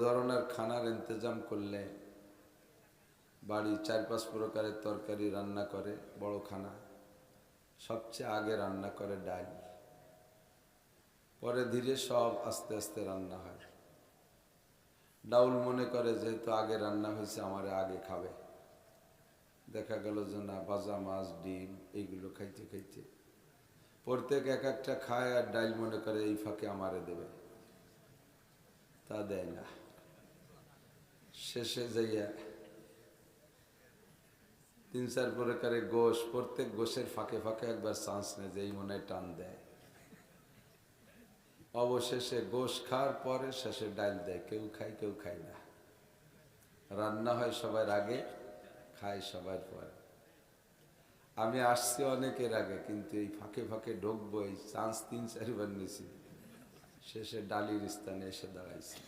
ধরনের খানার ইন্তজাম করলে বাড়ি চার পাঁচ প্রকারের তরকারি রান্না করে, বড় খানা। সবচেয়ে আগে রান্না করে ডাল। পরে ধীরে সব আস্তে আস্তে রান্না হয়। ডাউল মনে করে, যেহেতু আগে রান্না হয়েছে, আমার আগে খাবে। দেখা গেল যে না, ভাজা মাছ, ডিম, এইগুলো খাইতে খাইতে। প্রত্যেক এক একটা খায় আর ডাইল মনে করে, এই ফাঁকে আমারে দেবে। তা দেয় না। শেষে যাইয়া তিন চার প্রকারের গোশ, প্রত্যেক গোশের ফাঁকে ফাঁকে একবার চান্স নেয় যে এই মনে টান দেয়। অবশেষে গোশ খাওয়ার পরে শেষে ডাল দেয়, কেউ খায় কেউ খায় না। রান্না হয় সবার আগে, খায় সবার পরে। আমি আসছি অনেকের আগে, কিন্তু এই ফাঁকে ফাঁকে ঢুকবো, এই চান্স তিন চারবার নিয়েছি। শেষে ডালির স্থানে এসে দাঁড়াইছি।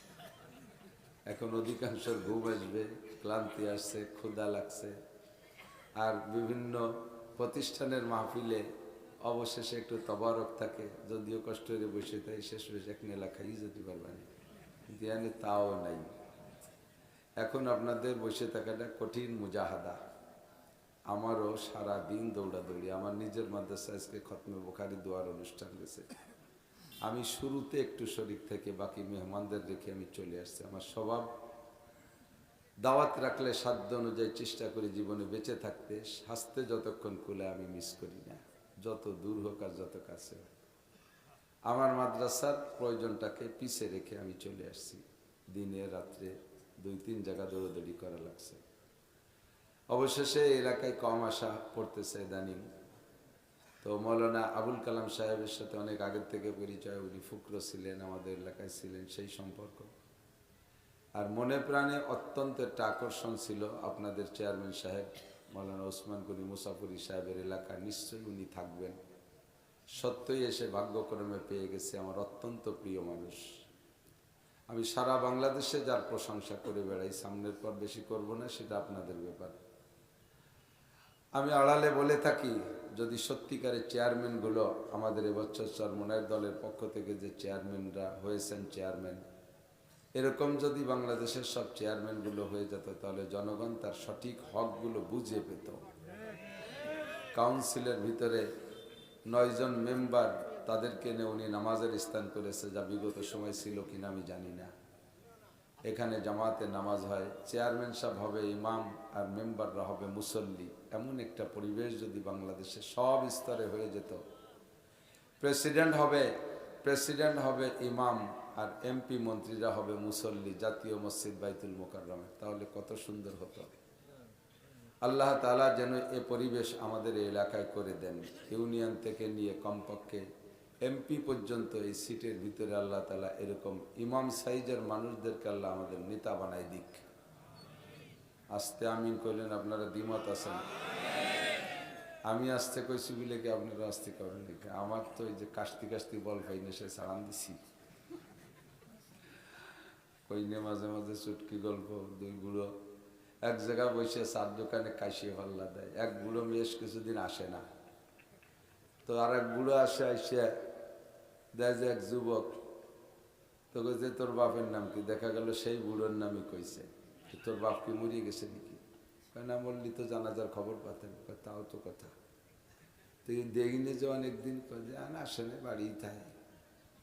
এখন অধিকাংশ ঘুম আসবে, ক্লান্তি আসছে, ক্ষুধা লাগছে। আর বিভিন্ন প্রতিষ্ঠানের মাহফিলে অবশেষে একটু তবারক থাকে, যদিও কষ্ট করে বসে তাই শেষ হয়েছে এক নেলা খাই যেতে পারবেনি। এখানে তাও নাই। এখন আপনাদের বসে থাকাটা কঠিন মুজাহাদা। আমারও সারা দিন দৌড়াদৌড়ি, আমার নিজের মাদ্রাসা আজকে খতমে বোখারি দোয়ার অনুষ্ঠান গেছে। আমি শুরুতে একটু শরিক থেকে বাকি মেহমানদের রেখে আমি চলে আসছি। আমার স্বভাব, দাওয়াত রাখলে, সাধ্য অনুযায়ী চেষ্টা করি জীবনে বেঁচে থাকতে। স্বাস্থ্যে যতক্ষণ কুলে আমি মিস করি না। যত দূর হোক আর যত কাছে। আমার মাদ্রাসার প্রয়োজনটাকে পিছে রেখে আমি চলে আসছি। দিনে, রাত্রে দুই, তিন জায়গা দৌড়াদৌড়ি করা লাগছে। অবশেষে এলাকায় কম আসা পড়তেছে ইদানিং। তো মৌলানা আবুল কালাম সাহেবের সাথে অনেক আগের থেকে পরিচয়, উনি ফুকরো ছিলেন, আমাদের এলাকায় ছিলেন সেই সম্পর্ক। আর মনে প্রাণে অত্যন্ত একটা আকর্ষণ ছিল আপনাদের চেয়ারম্যান সাহেব, মৌলানা ওসমান গনি মুসাফুরি সাহেবের এলাকা, নিশ্চয়ই উনি থাকবেন। সত্যই এসে ভাগ্যক্রমে পেয়ে গেছে আমার অত্যন্ত প্রিয় মানুষ। আমি সারা বাংলাদেশে যার প্রশংসা করে বেড়াই, সামনের পর বেশি করব না, সেটা আপনাদের ব্যাপার। আমি আড়ালে বলে থাকি যদি সত্যিকারের চেয়ারম্যানগুলো আমাদের এবছর চরমনায়ের দলের পক্ষ থেকে যে চেয়ারম্যানরা হয়েছেন চেয়ারম্যান এরকম যদি বাংলাদেশের সব চেয়ারম্যানগুলো হয়ে যেত, তাহলে জনগণ তার সঠিক হকগুলো বুঝে পেত। কাউন্সিলের ভিতরে নয়জন মেম্বার তাদেরকে নিয়ে উনি নামাজের স্থান করেছে যা বিগত সময় ছিল কিনা আমি জানি না। এখানে জামাতে নামাজ হয়। চেয়ারম্যান সাহেব হবে ইমাম আর মেম্বাররা হবে মুসল্লি। এমন একটা পরিবেশ যদি বাংলাদেশে সব স্তরে হয়ে যেত। প্রেসিডেন্ট হবে প্রেসিডেন্ট হবে ইমাম আর এমপি মন্ত্রীরা হবে মুসল্লি, জাতীয় মসজিদ বাইতুল মোকাররমে। তাহলে কত সুন্দর হতো। আল্লাহ তালা যেন এ পরিবেশ আমাদের এলাকায় করে দেন। ইউনিয়ন থেকে নিয়ে কমপক্ষে এমপি পর্যন্ত এই সিটের ভিতরে আল্লাহ তালা এরকম ইমাম সাইজের মানুষদেরকে আল্লাহ আমাদের নেতা বানাই দিক। আসতে আমিন করলেন আপনারা দ্বিমত আছেন? আমি আসতে কইছি বলে কি আপনারা আসতে করেন আমার তো এই যে কাস্তি কাস্তি বল পাইনি সে সালাম দিছি। কইনে মাঝে মাঝে চুটকি গল্প, দুই বুড়ো। এক জায়গায় বসে চার দোকানে কাশিয়ে পাল্লা দেয়। এক বুড়ো বেশ কিছুদিন আসে না। তো আর এক বুড়ো আসে আসে যে এক যুবক তো যে তোর বাপের নাম কি? দেখা গেল সেই বুড়োর নামই কইছে। তোর বাপ কি মরিয়ে গেছে নাকি? না বললি তো জানাজার খবর পাতেন। তাও তো কথা। তুই দেখিনি যে অনেকদিন? যে, না আসে না বাড়িই থাকে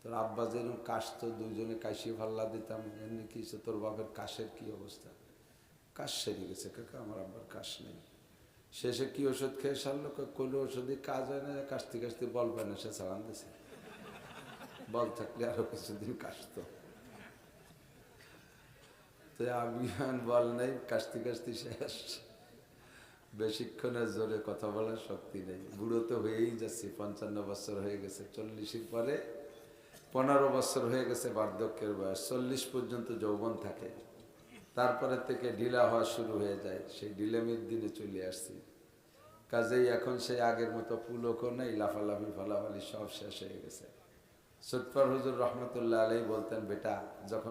তোর আব্বা যেরকম কাশ, তো দুজনে কাশিয়ে ফাল্লা দিতাম। এমনি কি তোর বাপের কাশের কি অবস্থা? কাশ সেরে গেছে। কাকা আমার আব্বার কাশ নেই। শেষে কি ওষুধ খেয়ে সারলো? কোনো ওষুধই কাজ হয় না। কাশতে কাশতে বল পায় না, সে চালান দিছে। বল থাকলে আরও কিছুদিন কাশতো। তো আমি বল নেই, কাশতে কাশতে শেষ। বেশিক্ষণের জোরে কথা বলার শক্তি নেই। বুড়ো তো হয়েই যাচ্ছে, পঞ্চান্ন বছর হয়ে গেছে। চল্লিশের পরে পনেরো বছর হয়ে গেছে বার্ধক্যের বয়স। চল্লিশ পর্যন্ত যৌবন থাকে। তারপরে থেকে ঢিলা হওয়া শুরু হয়ে যায়। সেই ঢিলেমির দিনে চলে আসছি। কাজেই এখন সেই আগের মতো পুলকও নেই, লাফালাফি, ফালাফালি সব শেষ হয়ে গেছে। সৎপর হুজুর রহমতুল্লাহ আলাই বলতেন বেটা যখন